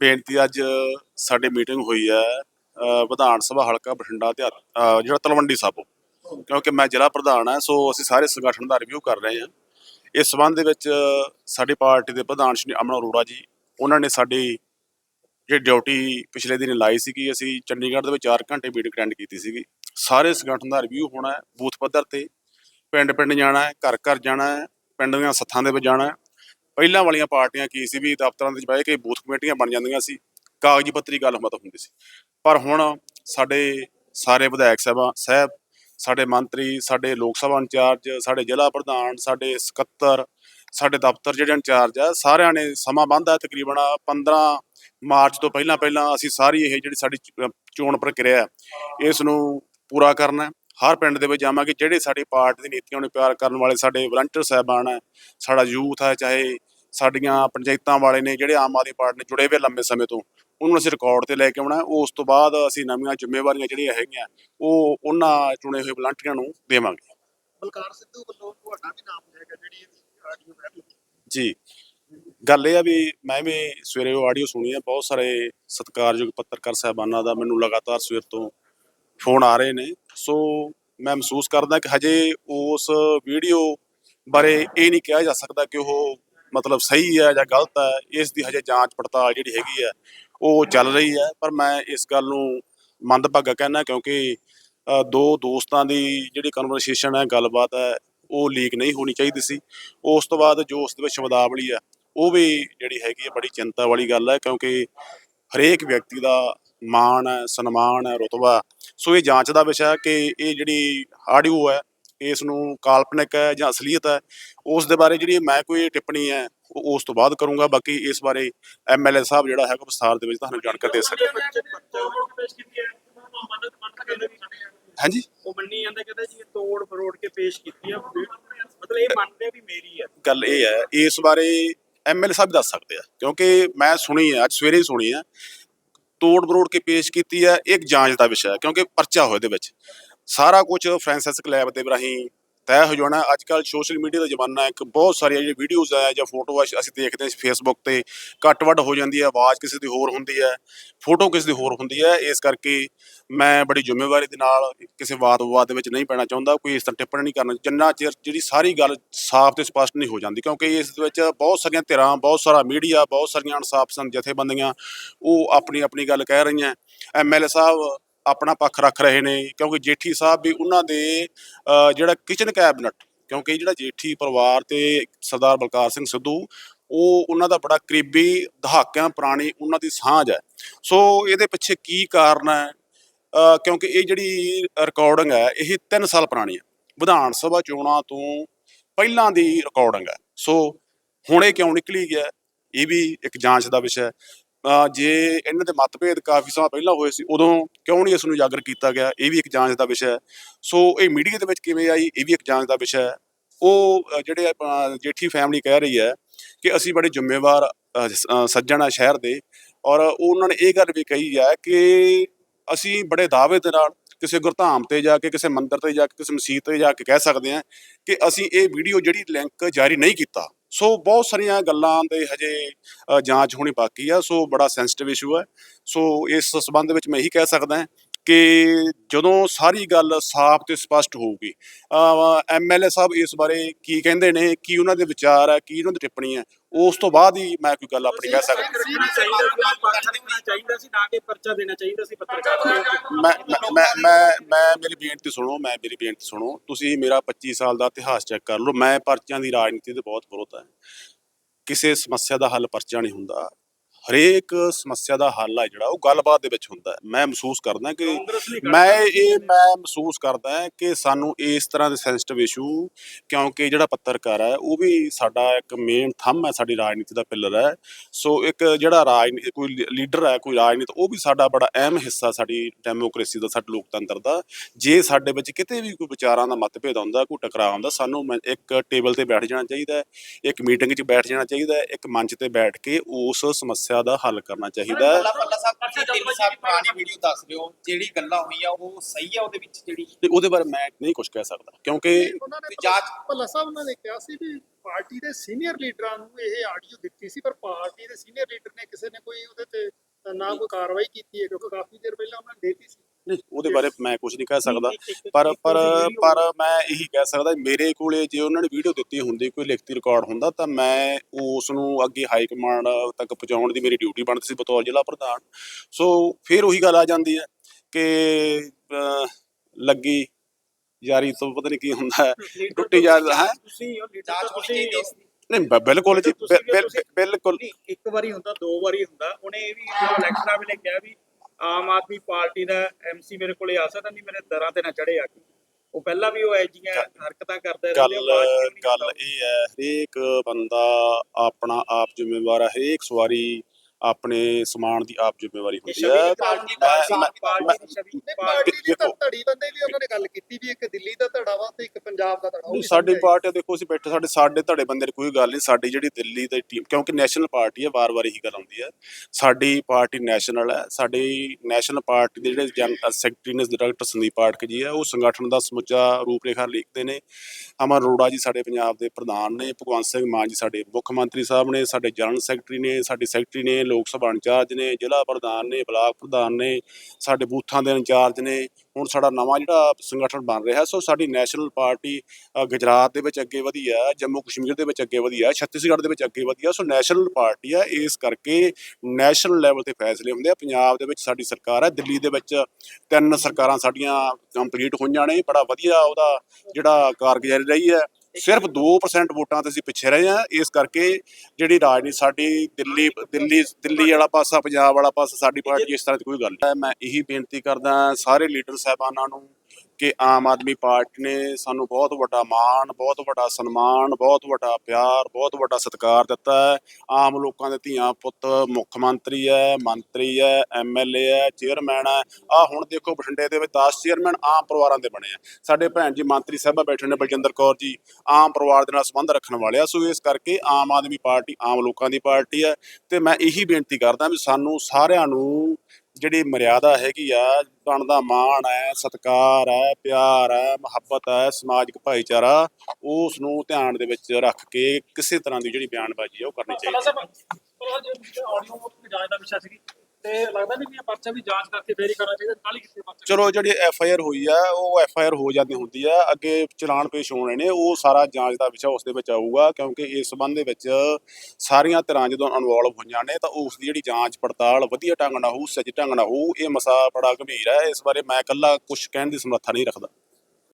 ਬੇਨਤੀ ਅੱਜ ਸਾਡੀ ਮੀਟਿੰਗ ਹੋਈ ਹੈ ਵਿਧਾਨ ਸਭਾ ਹਲਕਾ ਬਠਿੰਡਾ ਤੇ ਜਿਹੜਾ ਤਲਵੰਡੀ ਸਾਬੋ। ਕਿਉਂਕਿ ਮੈਂ ਜ਼ਿਲ੍ਹਾ ਪ੍ਰਧਾਨ ਹਾਂ, ਸੋ ਅਸੀਂ ਸਾਰੇ ਸੰਗਠਨ ਦਾ ਰਿਵਿਊ ਕਰ ਰਹੇ ਹਾਂ। ਇਸ ਸੰਬੰਧ ਦੇ ਵਿੱਚ ਸਾਡੀ ਪਾਰਟੀ ਦੇ ਪ੍ਰਧਾਨ ਸ਼੍ਰੀ ਅਮਨ ਅਰੋੜਾ ਜੀ, ਉਹਨਾਂ ਨੇ ਸਾਡੀ ਜਿਹੜੀ ਡਿਊਟੀ ਪਿਛਲੇ ਦਿਨ ਲਾਈ ਸੀ ਕਿ ਅਸੀਂ ਚੰਡੀਗੜ੍ਹ ਦੇ ਵਿੱਚ 4 ਘੰਟੇ ਮੀਟਿੰਗ ਅਟੈਂਡ ਕੀਤੀ ਸੀਗੀ। ਸਾਰੇ ਸੰਗਠਨ ਦਾ ਰਿਵਿਊ ਹੋਣਾ ਹੈ, ਬੂਥ ਪੱਧਰ ਤੇ ਪਿੰਡ ਪਿੰਡ ਜਾਣਾ ਹੈ ਘਰ ਘਰ ਜਾਣਾ ਹੈ, ਪਿੰਡ ਦੀਆਂ ਸੱਥਾਂ ਦੇ ਵਿੱਚ ਜਾਣਾ ਹੈ। ਪਹਿਲਾਂ ਵਾਲੀਆਂ ਪਾਰਟੀਆਂ ਕੀ ਸੀ ਵੀ ਦਫ਼ਤਰਾਂ ਦੇ ਵਿੱਚ ਬਹਿ ਕੇ ਬੂਥ ਕਮੇਟੀਆਂ ਬਣ ਜਾਂਦੀਆਂ ਸੀ, ਕਾਗਜ਼ੀ ਪੱਤਰੀ ਗੱਲ ਮਤ ਹੁੰਦੀ ਸੀ। ਪਰ ਹੁਣ ਸਾਡੇ ਸਾਰੇ ਵਿਧਾਇਕ ਸਾਹਿਬਾਂ ਸਾਹਿਬ, ਸਾਡੇ ਮੰਤਰੀ, ਸਾਡੇ ਲੋਕ ਸਭਾ ਇੰਚਾਰਜ, ਸਾਡੇ ਜ਼ਿਲ੍ਹਾ ਪ੍ਰਧਾਨ, ਸਾਡੇ ਸਕੱਤਰ, ਸਾਡੇ ਦਫ਼ਤਰ ਜਿਹੜੇ ਇੰਚਾਰਜ ਆ, ਸਾਰਿਆਂ ਨੇ ਸਮਾਂ ਬੰਦਾ ਤਕਰੀਬਨ 15 ਮਾਰਚ ਤੋਂ ਪਹਿਲਾਂ ਪਹਿਲਾਂ ਅਸੀਂ ਸਾਰੀ ਇਹ ਜਿਹੜੀ ਸਾਡੀ ਚ- ਚੋਣ ਪ੍ਰਕਿਰਿਆ ਇਸ ਨੂੰ ਪੂਰਾ ਕਰਨਾ ਹਰ ਪਿੰਡ ਦੇ ਵਿੱਚ ਜਾਵਾਂਗੇ, ਜਿਹੜੇ ਸਾਡੀ ਪਾਰਟੀ ਦੀ ਨੀਤੀਆਂ ਨੂੰ ਪਿਆਰ ਕਰਨ ਵਾਲੇ ਸਾਡੇ ਵਲੰਟੀਅਰ ਸਾਹਿਬਾਨ ਹੈ, ਸਾਡਾ ਯੂਥ ਹੈ, ਚਾਹੇ ਸਾਡੀਆਂ ਪੰਚਾਇਤਾਂ ਵਾਲੇ ਨੇ ਜਿਹੜੇ ਆਮ ਆਦਮੀ ਪਾਰਟੀ ਨਾਲ ਜੁੜੇ ਹੋਏ ਲੰਬੇ ਸਮੇਂ ਤੋਂ ਉਹਨੂੰ ਅਸੀਂ ਰਿਕਾਰਡ ਤੇ ਲੈ ਕੇ ਆਉਣਾ। ਉਸ ਤੋਂ ਬਾਅਦ ਅਸੀਂ ਨਵੀਆਂ ਜ਼ਿੰਮੇਵਾਰੀਆਂ ਜਿਹੜੀਆਂ ਹੈਗੀਆਂ ਉਹ ਉਹਨਾਂ ਚੁਣੇ ਹੋਏ ਵਲੰਟੀਅਰਾਂ ਨੂੰ ਦੇਵਾਂਗੇ। ਬਲਕਾਰ ਸਿੱਧੂ ਵੱਲੋਂ ਤੁਹਾਡਾ ਵੀ ਨਾਮ ਲਿਆ ਜਿਹੜੀ ਆਡੀਓ ਵਾਇਰਲ ਜੀ ਗੱਲ ਇਹ ਆ ਵੀ ਮੈਂ ਵੀ ਸਵੇਰੇ ਉਹ ਆਡੀਓ ਸੁਣੀ ਹੈ ਬਹੁਤ ਸਾਰੇ ਸਤਿਕਾਰਯੋਗ ਪੱਤਰਕਾਰ ਸਾਹਿਬਾਨਾਂ ਦਾ ਮੈਨੂੰ ਲਗਾਤਾਰ ਸਵੇਰ ਤੋਂ ਫੋਨ ਆ ਰਹੇ ਨੇ। ਸੋ ਮੈਂ ਮਹਿਸੂਸ ਕਰਦਾ ਕਿ ਹਜੇ ਉਸ ਵੀਡੀਓ ਬਾਰੇ ਇਹ ਨਹੀਂ ਕਿਹਾ ਜਾ ਸਕਦਾ ਕਿ ਉਹ ਮਤਲਬ ਸਹੀ ਹੈ ਜਾਂ ਗਲਤ ਹੈ, ਇਸ ਦੀ ਹਜੇ ਜਾਂਚ ਪੜਤਾਲ ਜਿਹੜੀ ਹੈਗੀ ਹੈ, ਉਹ ਚੱਲ ਰਹੀ ਹੈ। ਪਰ ਮੈਂ ਇਸ ਗੱਲ ਨੂੰ ਮੰਦਭਾਗਾ ਕਹਿਣਾ ਕਿਉਂਕਿ ਦੋ ਦੋਸਤਾਂ ਦੀ ਜਿਹੜੀ ਕਨਵਰਸੇਸ਼ਨ ਹੈ, ਗੱਲਬਾਤ ਹੈ, ਉਹ ਲੀਕ ਨਹੀਂ ਹੋਣੀ ਚਾਹੀਦੀ ਸੀ। ਉਸ ਤੋਂ ਬਾਅਦ ਜੋ ਉਸ ਦੇ ਵਿੱਚ ਸ਼ਬਦਾਵਲੀ ਹੈ, ਉਹ ਵੀ ਜਿਹੜੀ ਹੈਗੀ ਹੈ, ਬੜੀ ਚਿੰਤਾ ਵਾਲੀ ਗੱਲ ਹੈ ਕਿਉਂਕਿ ਹਰੇਕ ਵਿਅਕਤੀ ਦਾ ਮਾਣ ਹੈ, ਸਨਮਾਨ ਹੈ, ਰੁਤਬਾ ਸੋ ਇਹ ਜਾਂਚ ਦਾ ਵਿਸ਼ਾ ਹੈ ਕਿ ਇਹ ਜਿਹੜੀ ਆਡੀਓ ਹੈ ਇਸ ਨੂੰ ਕਾਲਪਨਿਕ ਹੈ ਜਾਂ ਅਸਲੀਅਤ ਹੈ ਉਸ ਦੇ ਬਾਰੇ ਜਿਹੜੀ ਮੈਂ ਕੋਈ ਟਿੱਪਣੀ ਹੈ ਉਹ ਉਸ ਤੋਂ ਬਾਅਦ ਕਰੂੰਗਾ। ਬਾਕੀ ਇਸ ਬਾਰੇ ਐਮਐਲਏ ਸਾਹਿਬ ਜਿਹੜਾ ਹੈਗਾ ਵਿਸਥਾਰ ਦੇ ਵਿੱਚ ਤੁਹਾਨੂੰ ਜਾਣਕਾਰੀ ਦੇ ਸਕਦੇ ਹਾਂਜੀ? ਉਹ ਮੰਨੀ ਜਾਂਦਾ ਕਹਿੰਦਾ ਜੀ ਤੋੜ ਫਰੋੜ ਕੇ ਪੇਸ਼ ਕੀਤੀ ਆ ਮਤਲਬ ਇਹ ਮੰਨਦੇ ਵੀ ਮੇਰੀ ਆ ਗੱਲ ਇਹ ਹੈ ਇਸ ਬਾਰੇ ਐਮਐਲਏ ਸਾਹਿਬ ਦੱਸ ਸਕਦੇ ਆ ਕਿਉਂਕਿ ਮੈਂ ਸੁਣੀ ਹੈ ਅੱਜ ਸਵੇਰੇ ਹੀ ਸੁਣੀ ਹੈ ਤੋੜ ਬਰੋੜ ਕੇ ਪੇਸ਼ ਕੀਤੀ ਹੈ ਇਹ ਇੱਕ ਜਾਂਚ ਦਾ ਵਿਸ਼ਾ ਹੈ ਕਿਉਂਕਿ ਪਰਚਾ ਹੋਇਆ ਦੇ ਵਿੱਚ। ਸਾਰਾ ਕੁਝ ਫੋਰੈਂਸਿਕ ਲੈਬ ਦੇ ਰਾਹੀਂ ਤੈਅ ਹੋ ਜਾਣਾ। ਅੱਜ ਕੱਲ ਸੋਸ਼ਲ ਮੀਡੀਆ ਦਾ ਜ਼ਮਾਨਾ ਹੈ, ਇੱਕ ਬਹੁਤ ਸਾਰੀਆਂ ਜਿਹੜੀ ਵੀਡੀਓਜ਼ ਆ ਜਾਂ ਫੋਟੋ ਅਸੀਂ ਦੇਖਦੇ ਹਾਂ ਫੇਸਬੁੱਕ ਤੇ ਘੱਟ-ਵੱਡ ਹੋ ਜਾਂਦੀ ਹੈ, ਆਵਾਜ਼ ਕਿਸੇ ਦੀ ਹੋਰ ਹੁੰਦੀ ਹੈ ਫੋਟੋ ਕਿਸੇ ਦੀ ਹੋਰ ਹੁੰਦੀ ਹੈ। ਇਸ ਕਰਕੇ ਮੈਂ ਬੜੀ ਜ਼ਿੰਮੇਵਾਰੀ ਦੇ ਨਾਲ ਕਿਸੇ ਵਾਦ ਵਿਵਾਦ ਦੇ ਵਿੱਚ ਨਹੀਂ ਪੈਣਾ ਚਾਹੁੰਦਾ, ਕੋਈ ਇਸ ਤਰ੍ਹਾਂ ਟਿੱਪਣੀ ਨਹੀਂ ਕਰਨਾ। ਜਿੰਨਾ ਚਿਰ ਜਿਹੜੀ ਸਾਰੀ ਗੱਲ ਸਾਫ਼ ਤੇ ਸਪਸ਼ਟ ਨਹੀਂ ਹੋ ਜਾਂਦੀ, ਕਿਉਂਕਿ ਇਸ ਦੇ ਵਿੱਚ ਬਹੁਤ ਸਾਰੀਆਂ ਧਿਰਾਂ, ਬਹੁਤ ਸਾਰਾ ਮੀਡੀਆ ਬਹੁਤ ਸਾਰੀਆਂ ਇਨਸਾਫ ਪਸੰਦ ਜਥੇਬੰਦੀਆਂ, ਉਹ ਆਪਣੀ ਆਪਣੀ ਗੱਲ ਕਹਿ ਰਹੀਆਂ। ਐਮਐਲਏ ਸਾਹਿਬ ਆਪਣਾ ਪੱਖ ਰੱਖ ਰਹੇ ਨੇ, ਕਿਉਂਕਿ ਜੇਠੀ ਸਾਹਿਬ ਵੀ ਉਹਨਾਂ ਦੇ ਜਿਹੜਾ ਕਿਚਨ ਕੈਬਨਟ ਕਿਉਂਕਿ ਜਿਹੜਾ ਜੇਠੀ ਪਰਿਵਾਰ ਤੇ ਸਰਦਾਰ ਬਲਕਾਰ ਸਿੰਘ ਸਿੱਧੂ, ਉਹ ਉਹਨਾਂ ਦਾ ਬੜਾ ਕਰੀਬੀ ਦਹਾਕਿਆਂ ਪੁਰਾਣੀ ਉਹਨਾਂ ਦੀ ਸਾਂਝ ਹੈ। ਸੋ ਇਹਦੇ ਪਿੱਛੇ ਕੀ ਕਾਰਨ ਹੈ? ਕਿਉਂਕਿ ਇਹ ਜਿਹੜੀ ਰਿਕਾਰਡਿੰਗ ਹੈ, ਇਹ 3 ਸਾਲ ਪੁਰਾਣੀ ਹੈ। ਵਿਧਾਨ ਸਭਾ ਚੋਣਾਂ ਤੋਂ ਪਹਿਲਾਂ ਦੀ ਰਿਕਾਰਡਿੰਗ ਹੈ। ਸੋ ਹੁਣ ਇਹ ਕਿਉਂ ਨਿਕਲੀ ਗਿਆ ਇਹ ਵੀ ਇੱਕ ਜਾਂਚ ਦਾ ਵਿਸ਼ਾ ਹੈ। ਜੇ ਇਹਨਾਂ ਦੇ ਮਤਭੇਦ ਕਾਫੀ ਸਮਾਂ ਪਹਿਲਾਂ ਹੋਏ ਸੀ, ਉਦੋਂ ਕਿਉਂ ਨਹੀਂ ਇਸ ਨੂੰ ਜਾਗਰ ਕੀਤਾ ਗਿਆ? ਇਹ ਵੀ ਇੱਕ ਜਾਂਚ ਦਾ ਵਿਸ਼ਾ ਹੈ। ਸੋ ਇਹ ਮੀਡੀਆ ਦੇ ਵਿੱਚ ਕਿਵੇਂ ਆਈ, ਇਹ ਵੀ ਇੱਕ ਜਾਂਚ ਦਾ ਵਿਸ਼ਾ ਹੈ। ਉਹ ਜਿਹੜੇ ਜੇਠੀ ਫੈਮਿਲੀ ਕਹਿ ਰਹੀ ਹੈ ਕਿ ਅਸੀਂ ਬੜੇ ਜ਼ਿੰਮੇਵਾਰ ਸੱਜਣ ਆ ਸ਼ਹਿਰ ਦੇ ਔਰ ਉਹਨਾਂ ਨੇ ਇਹ ਗੱਲ ਵੀ ਕਹੀ ਹੈ ਕਿ ਅਸੀਂ ਬੜੇ ਦਾਅਵੇ ਦੇ ਨਾਲ ਕਿਸੇ ਗੁਰਧਾਮ ਤੇ ਜਾ ਕੇ, ਕਿਸੇ ਮੰਦਿਰ ਤੇ ਜਾ ਕੇ, ਕਿਸੇ ਮਸਜਿਦ ਤੇ ਜਾ ਕੇ ਕਹਿ ਸਕਦੇ ਹਾਂ ਕਿ ਅਸੀਂ ਇਹ ਵੀਡੀਓ ਜਿਹੜੀ ਲਿੰਕ ਜਾਰੀ ਨਹੀਂ ਕੀਤਾ। ਸੋ ਬਹੁਤ ਸਾਰੀਆਂ ਗੱਲਾਂ ਦੇ ਹਜੇ ਜਾਂਚ ਹੋਣੀ ਬਾਕੀ ਆ, ਸੋ ਬੜਾ ਸੈਂਸਿਟਿਵ ਇਸ਼ੂ ਹੈ ਸੋ ਇਸ ਸੰਬੰਧ ਵਿੱਚ ਮੈਂ ਇਹੀ ਕਹਿ ਸਕਦਾ ਹਾਂ ਕਿ ਜਦੋਂ ਸਾਰੀ ਗੱਲ ਸਾਫ਼ ਤੇ ਸਪਸ਼ਟ ਹੋਊਗੀ ਐਮਐਲਏ ਸਾਹਿਬ ਇਸ ਬਾਰੇ ਕੀ ਕਹਿੰਦੇ ਨੇ ਕੀ ਉਹਨਾਂ ਦੇ ਵਿਚਾਰ ਹੈ ਕੀ ਉਹਨਾਂ ਦੀ ਟਿੱਪਣੀ ਹੈ ਉਸ ਤੋਂ ਬਾਅਦ ਹੀ ਮੈਂ ਕੋਈ ਗੱਲ ਆਪਣੀ ਕਹਿ ਸਕਦਾ। ਰੱਖਣਾ ਚਾਹੀਦਾ ਸੀ ਪਰਚਾ ਦੇਣਾ ਚਾਹੀਦਾ ਸੀ ਨਾ ਕਿ ਪਰਚਾ ਦੇਣਾ ਚਾਹੀਦਾ ਸੀ ਪੱਤਰਕਾਰ ਨੂੰ। ਮੈਂ ਮੈਂ- ਮੈਂ ਮੈਂ ਮੈਂ ਮੇਰੀ ਬੇਨਤੀ ਸੁਣੋ ਮੈਂ ਮੇਰੀ ਬੇਨਤੀ ਸੁਣੋ ਤੁਸੀਂ ਮੇਰਾ 25 ਸਾਲ ਦਾ ਇਤਿਹਾਸ ਚੈੱਕ ਕਰ ਲਓ ਮੈਂ ਪਰਚਿਆਂ ਦੀ ਰਾਜਨੀਤੀ ਦੇ ਬਹੁਤ ਵਿਰੋਧ ਹੈ ਕਿਸੇ ਸਮੱਸਿਆ ਦਾ ਹੱਲ ਪਰਚਾ ਨਹੀਂ ਹੁੰਦਾ ਹਰੇਕ ਸਮੱਸਿਆ ਦਾ ਹੱਲ ਹੈ ਜਿਹੜਾ ਉਹ ਗੱਲਬਾਤ ਦੇ ਵਿੱਚ ਹੁੰਦਾ ਹੈ। ਮੈਂ ਮਹਿਸੂਸ ਕਰਦਾ ਕਿ ਮੈਂ ਇਹ ਮੈਂ ਮਹਿਸੂਸ ਕਰਦਾ ਕਿ ਸਾਨੂੰ ਇਸ ਤਰ੍ਹਾਂ ਦੇ ਸੈਂਸਿਟਿਵ ਇਸ਼ੂ ਕਿਉਂਕਿ ਜਿਹੜਾ ਪੱਤਰਕਾਰ ਹੈ ਉਹ ਵੀ ਸਾਡਾ ਇੱਕ ਮੇਨ ਥੰਮ ਹੈ ਸਾਡੀ ਰਾਜਨੀਤੀ ਦਾ ਪਿੱਲਰ ਹੈ। ਸੋ ਇੱਕ ਜਿਹੜਾ ਰਾਜਨੀਤੀ ਕੋਈ ਲੀਡਰ ਹੈ ਕੋਈ ਰਾਜਨੀਤੀ ਉਹ ਵੀ ਸਾਡਾ ਬੜਾ ਅਹਿਮ ਹਿੱਸਾ ਸਾਡੀ ਡੈਮੋਕ੍ਰੇਸੀ ਦਾ ਸਾਡੇ ਲੋਕਤੰਤਰ ਦਾ। ਜੇ ਸਾਡੇ ਵਿੱਚ ਕਿਤੇ ਵੀ ਕੋਈ ਵਿਚਾਰਾਂ ਦਾ ਮਤਭੇਦ ਆਉਂਦਾ ਕੋਈ ਟਕਰਾਅ ਆਉਂਦਾ ਸਾਨੂੰ ਇੱਕ ਟੇਬਲ ਤੇ ਬੈਠ ਜਾਣਾ ਚਾਹੀਦਾ ਹੈ ਇੱਕ ਮੀਟਿੰਗ 'ਚ ਬੈਠ ਜਾਣਾ ਚਾਹੀਦਾ ਹੈ ਇੱਕ ਮੰਚ ਤੇ ਬੈਠ ਕੇ ਉਸ ਸਮੱਸਿਆ ਸਮੱਸਿਆ ਦਾ ਹੱਲ ਕਰਨਾ ਚਾਹੀਦਾ ਹੈ ਪੱਲਾ ਪੱਲਾ ਸਾਹਿਬ ਤੁਸੀਂ ਤਿੰਨ ਸਾਲ ਪੁਰਾਣੀ ਵੀਡੀਓ ਦੱਸ ਰਹੇ ਹੋ ਜਿਹੜੀ ਗੱਲਾਂ ਹੋਈਆਂ ਉਹ ਸਹੀ ਆ ਉਹਦੇ ਵਿੱਚ ਜਿਹੜੀ ਤੇ ਉਹਦੇ ਬਾਰੇ ਮੈਂ ਨਹੀਂ ਕੁਝ ਕਹਿ ਸਕਦਾ ਕਿਉਂਕਿ ਉਹਨਾਂ ਨੇ ਤੇ ਜਾਂਚ- ਭੱਲਾ ਸਾਹਿਬ ਉਹਨਾਂ ਨੇ ਕਿਹਾ ਸੀ ਵੀ ਪਾਰਟੀ ਦੇ ਸੀਨੀਅਰ ਲੀਡਰਾਂ ਨੂੰ ਇਹ ਆਡੀਓ ਦਿੱਤੀ ਸੀ ਪਰ ਪਾਰਟੀ ਦੇ ਸੀਨੀਅਰ ਲੀਡਰ ਨੇ ਕਿਸੇ ਨੇ ਕੋਈ ਉਹਦੇ ਤੇ ਨਾ ਕੋਈ ਕਾਰਵਾਈ ਕੀਤੀ ਹੈ ਕਿਉਂਕਿ ਕਾਫੀ ਦੇਰ ਪਹਿਲਾਂ ਉਹਨਾਂ ਨੇ ਦਿੱਤੀ ਸੀ ਨਹੀਂ ਉਹਦੇ ਬਾਰੇ ਮੈਂ ਕੁਝ ਨਹੀਂ ਕਹਿ ਸਕਦਾ। ਪਰ ਪਰ ਪਰ ਮੈਂ ਇਹੀ ਕਹਿ ਸਕਦਾ ਮੇਰੇ ਕੋਲੇ ਜੇ ਉਹਨਾਂ ਨੇ ਵੀਡੀਓ ਦਿੱਤੀ ਹੁੰਦੀ ਕੋਈ ਲਿਖਤੀ ਰਿਕਾਰਡ ਹੁੰਦਾ ਤਾਂ ਮੈਂ ਉਸ ਨੂੰ ਅੱਗੇ ਹਾਈ ਕਮਾਂਡ ਤੱਕ ਪਹੁੰਚਾਉਣ ਦੀ ਮੇਰੀ ਡਿਊਟੀ ਬਣਦੀ ਸੀ ਬਤੌਰ ਜ਼ਿਲ੍ਹਾ ਪ੍ਰਧਾਨ। ਸੋ ਫਿਰ ਉਹੀ ਗੱਲ ਆ ਜਾਂਦੀ ਹੈ ਕਿ ਲੱਗੀ ਯਾਰੀ ਤੋਂ ਪਤਾ ਨਹੀਂ ਕੀ ਹੁੰਦਾ ਟੁੱਟੀ ਜਾ ਹੈ? ਤੁਸੀਂ ਲੀਡਰ ਤੁਸੀਂ ਨਹੀਂ ਬਿਲਕੁਲ ਜੀ ਬਿਲਕੁਲ ਇੱਕ ਵਾਰੀ ਹੁੰਦਾ ਦੋ ਵਾਰੀ ਹੁੰਦਾ ਉਹਨੇ ਇਹ ਵੀ ਇਲੈਕਸ਼ਨਾਂ ਵੇਲੇ ਕਿਹਾ ਵੀ ਆਮ ਆਦਮੀ ਪਾਰਟੀ ਦਾ ਐਮਸੀ ਮੇਰੇ ਕੋਲੇ ਆ ਸਕਦਾ ਨਹੀਂ ਮੇਰੇ ਦਰਾਂ ਤੇ ਨਾ ਚੜੇ ਆ ਕੇ ਉਹ ਪਹਿਲਾਂ ਵੀ ਉਹ ਐ ਜੀਆਂ ਹਰਕਤਾਂ ਕਰਦੇ ਗੱਲ ਨਹੀਂ ਗੱਲ ਹੁੰਦਾ? ਇਹ ਹੈ ਹਰੇਕ ਬੰਦਾ ਆਪਣਾ ਆਪ ਜ਼ਿੰਮੇਵਾਰ ਹੈ ਹਰੇਕ ਸਵਾਰੀ ਆਪਣੇ ਸਮਾਨ ਦੀ ਆਪ ਜ਼ਿੰਮੇਵਾਰੀ ਹੁੰਦੀ ਹੈ। ਪਾਰਟੀ ਦੀ। ਧੜੀ ਬੰਦੇ ਵੀ ਉਹਨਾਂ ਨੇ ਗੱਲ ਕੀਤੀ ਵੀ ਇੱਕ ਦਿੱਲੀ ਦਾ ਧੜਾ ਵਾ ਤੇ ਇੱਕ ਪੰਜਾਬ ਦਾ ਧੜਾ ਸਾਡੀ। ਪਾਰਟੀ ਦੇਖੋ ਅਸੀਂ ਬੈਠੇ ਸਾਡੇ ਸਾਡੇ ਧੜੇ ਬੰਦੇ ਦੀ ਕੋਈ ਗੱਲ ਨਹੀਂ। ਸਾਡੀ ਜਿਹੜੀ ਦਿੱਲੀ ਦੀ ਟੀਮ ਕਿਉਂਕਿ ਨੈਸ਼ਨਲ ਪਾਰਟੀ ਹੈ ਵਾਰ-ਵਾਰ ਇਹੀ ਗੱਲ ਆਉਂਦੀ ਹੈ ਸਾਡੀ ਪਾਰਟੀ ਨੈਸ਼ਨਲ ਹੈ ਸਾਡੀ ਨੈਸ਼ਨਲ ਪਾਰਟੀ ਦੇ ਜਿਹੜੇ ਜਨ ਸੈਕਟਰੀ ਨੇ ਡਾਇਰੈਕਟਰ ਸੰਦੀਪ ਪਾਠਕ ਜੀ ਹੈ ਉਹ ਸੰਗਠਨ ਦਾ ਸਮੁੱਚਾ ਰੂਪਰੇਖਾ ਲਿਖਦੇ ਨੇ। ਅਮਰ ਅਰੋੜਾ ਜੀ ਸਾਡੇ ਪੰਜਾਬ ਦੇ ਪ੍ਰਧਾਨ ਨੇ ਭਗਵੰਤ ਸਿੰਘ ਮਾਨ ਜੀ ਸਾਡੇ ਮੁੱਖ ਮੰਤਰੀ ਸਾਹਿਬ ਨੇ ਸਾਡੇ ਜਨਰਲ ਸੈਕਟਰੀ ਨੇ ਸਾਡੇ ਸੈਕਟਰੀ ਨੇ ਲੋਕ ਸਭਾ ਇੰਚਾਰਜ ਨੇ, ਜ਼ਿਲ੍ਹਾ ਪ੍ਰਧਾਨ ਨੇ, ਬਲਾਕ ਪ੍ਰਧਾਨ ਨੇ, ਸਾਡੇ ਬੂਥਾਂ ਦੇ ਇੰਚਾਰਜ ਨੇ, ਹੁਣ ਸਾਡਾ ਨਵਾਂ ਜਿਹੜਾ ਸੰਗਠਨ ਬਣ ਰਿਹਾ, ਸੋ ਸਾਡੀ ਨੈਸ਼ਨਲ ਪਾਰਟੀ ਗੁਜਰਾਤ ਦੇ ਵਿੱਚ ਅੱਗੇ ਵਧੀ ਹੈ ਜੰਮੂ ਕਸ਼ਮੀਰ ਦੇ ਵਿੱਚ ਅੱਗੇ ਵਧੀ ਹੈ ਛੱਤੀਸਗੜ੍ਹ ਦੇ ਵਿੱਚ ਅੱਗੇ ਵਧੀ ਹੈ ਸੋ ਨੈਸ਼ਨਲ ਪਾਰਟੀ ਹੈ ਇਸ ਕਰਕੇ ਨੈਸ਼ਨਲ ਲੈਵਲ ਤੇ ਫੈਸਲੇ ਹੁੰਦੇ ਆ। ਪੰਜਾਬ ਦੇ ਵਿੱਚ ਸਾਡੀ ਸਰਕਾਰ ਹੈ ਦਿੱਲੀ ਦੇ ਵਿੱਚ ਤਿੰਨ ਸਰਕਾਰਾਂ ਸਾਡੀਆਂ ਕੰਪਲੀਟ ਹੋਈਆਂ ਨੇ, ਬੜਾ ਵਧੀਆ ਉਹਦਾ ਜਿਹੜਾ ਕਾਰਗੁਜ਼ਾਰੀ ਰਹੀ ਹੈ। ਸਿਰਫ 2% ਵੋਟਾਂ ਤੇ ਅਸੀਂ ਪਿੱਛੇ ਰਹੇ ਹਾਂ ਇਸ ਕਰਕੇ ਜਿਹੜੀ ਰਾਜਨੀਤੀ ਸਾਡੀ ਦਿੱਲੀ ਦਿੱਲੀ ਦਿੱਲੀ ਵਾਲਾ ਪਾਸਾ ਪੰਜਾਬ ਵਾਲਾ ਪਾਸਾ ਸਾਡੀ ਪਾਰਟੀ ਇਸ ਤਰ੍ਹਾਂ ਦੀ ਕੋਈ ਗੱਲ ਨਹੀਂ। ਮੈਂ ਇਹੀ ਬੇਨਤੀ ਕਰਦਾ ਸਾਰੇ ਲੀਡਰ ਸਾਹਿਬਾਨਾਂ ਨੂੰ ਕਿ ਆਮ ਆਦਮੀ ਪਾਰਟੀ ਨੇ ਸਾਨੂੰ ਬਹੁਤ ਵੱਡਾ ਮਾਣ, ਬਹੁਤ ਵੱਡਾ ਸਨਮਾਨ, ਬਹੁਤ ਵੱਡਾ ਪਿਆਰ, ਬਹੁਤ ਵੱਡਾ ਸਤਿਕਾਰ ਦਿੱਤਾ ਹੈ। ਆਮ ਲੋਕਾਂ ਦੇ ਧੀਆਂ ਪੁੱਤ, ਮੁੱਖ ਮੰਤਰੀ ਹੈ ਮੰਤਰੀ ਹੈ ਐਮਐਲਏ ਹੈ, ਚੇਅਰਮੈਨ ਹੈ। ਆ ਹੁਣ ਦੇਖੋ ਬਠਿੰਡੇ ਦੇ ਵਿੱਚ 10 ਚੇਅਰਮੈਨ ਆਮ ਪਰਿਵਾਰਾਂ ਦੇ ਬਣੇ ਆ। ਸਾਡੇ ਭੈਣ ਜੀ ਮੰਤਰੀ ਸਾਹਿਬਾ ਬੈਠੇ ਨੇ ਬਲਜਿੰਦਰ ਕੌਰ ਜੀ। ਆਮ ਪਰਿਵਾਰ ਦੇ ਨਾਲ ਸੰਬੰਧ ਰੱਖਣ ਵਾਲੇ ਆ। ਸੋ ਇਸ ਕਰਕੇ ਆਮ ਆਦਮੀ ਪਾਰਟੀ ਆਮ ਲੋਕਾਂ ਦੀ ਪਾਰਟੀ ਹੈ। ਤੇ ਮੈਂ ਇਹੀ ਬੇਨਤੀ ਕਰਦਾ ਵੀ ਸਾਨੂੰ ਸਾਰਿਆਂ ਨੂੰ ਜਿਹੜੀ ਮਰਿਆਦਾ ਹੈਗੀ ਆ ਬਣਦਾ ਮਾਣ ਹੈ, ਸਤਿਕਾਰ ਹੈ, ਪਿਆਰ ਹੈ, ਮੁਹੱਬਤ ਹੈ, ਸਮਾਜਿਕ ਭਾਈਚਾਰਾ ਉਸ ਨੂੰ ਧਿਆਨ ਦੇ ਵਿੱਚ ਰੱਖ ਕੇ ਕਿਸੇ ਤਰ੍ਹਾਂ ਦੀ ਜਿਹੜੀ ਬਿਆਨਬਾਜ਼ੀ ਹੈ ਉਹ ਕਰਨੀ ਚਾਹੀਦੀ ਹੈ। ਆਡੀਓ ਵੀ ਜਾਂਚ ਵਿਸ਼ਾ ਸੀ ਤੇ ਲੱਗਦਾ ਨਹੀਂ ਵੀ ਇਹ ਪਰਚਾ ਵੀ ਜਾਂਚ ਕਰਕੇ ਫੇਰ ਹੀ ਕਰਨਾ ਚਾਹੀਦਾ ਨਾਲ ਹੀ ਕਿਤੇ ਪਰਚਾ ਚਲੋ ਜਿਹੜੀ ਐਫ ਆਈ ਆਰ ਹੋਈ ਆ, ਉਹ ਐਫ ਆਈ ਆਰ ਹੋ ਜਾਂਦੀ ਹੁੰਦੀ ਆ, ਅੱਗੇ ਚਲਾਨ ਪੇਸ਼ ਹੋਣੇ ਨੇ, ਉਹ ਸਾਰਾ ਜਾਂਚ ਦਾ ਵਿਸ਼ਾ ਉਸ ਦੇ ਵਿੱਚ ਆਊਗਾ, ਕਿਉਂਕਿ ਇਸ ਸੰਬੰਧ ਦੇ ਵਿੱਚ ਸਾਰੀਆਂ ਧਿਰਾਂ ਜਦੋਂ ਇਨਵੋਲਵ ਹੋਈਆਂ ਨੇ, ਤਾਂ ਉਸ ਦੀ ਜਿਹੜੀ ਜਾਂਚ ਪੜਤਾਲ ਵਧੀਆ ਢੰਗ ਨਾਲ ਹੋਊ, ਸੱਚ ਢੰਗ ਨਾਲ ਹੋਊ, ਇਹ ਮਸਾ ਬੜਾ ਗੰਭੀਰ ਹੈ, ਇਸ ਬਾਰੇ ਮੈਂ ਇਕੱਲਾ ਕੁਝ ਕਹਿਣ ਦੀ ਸਮਰੱਥਾ ਨਹੀਂ ਰੱਖਦਾ।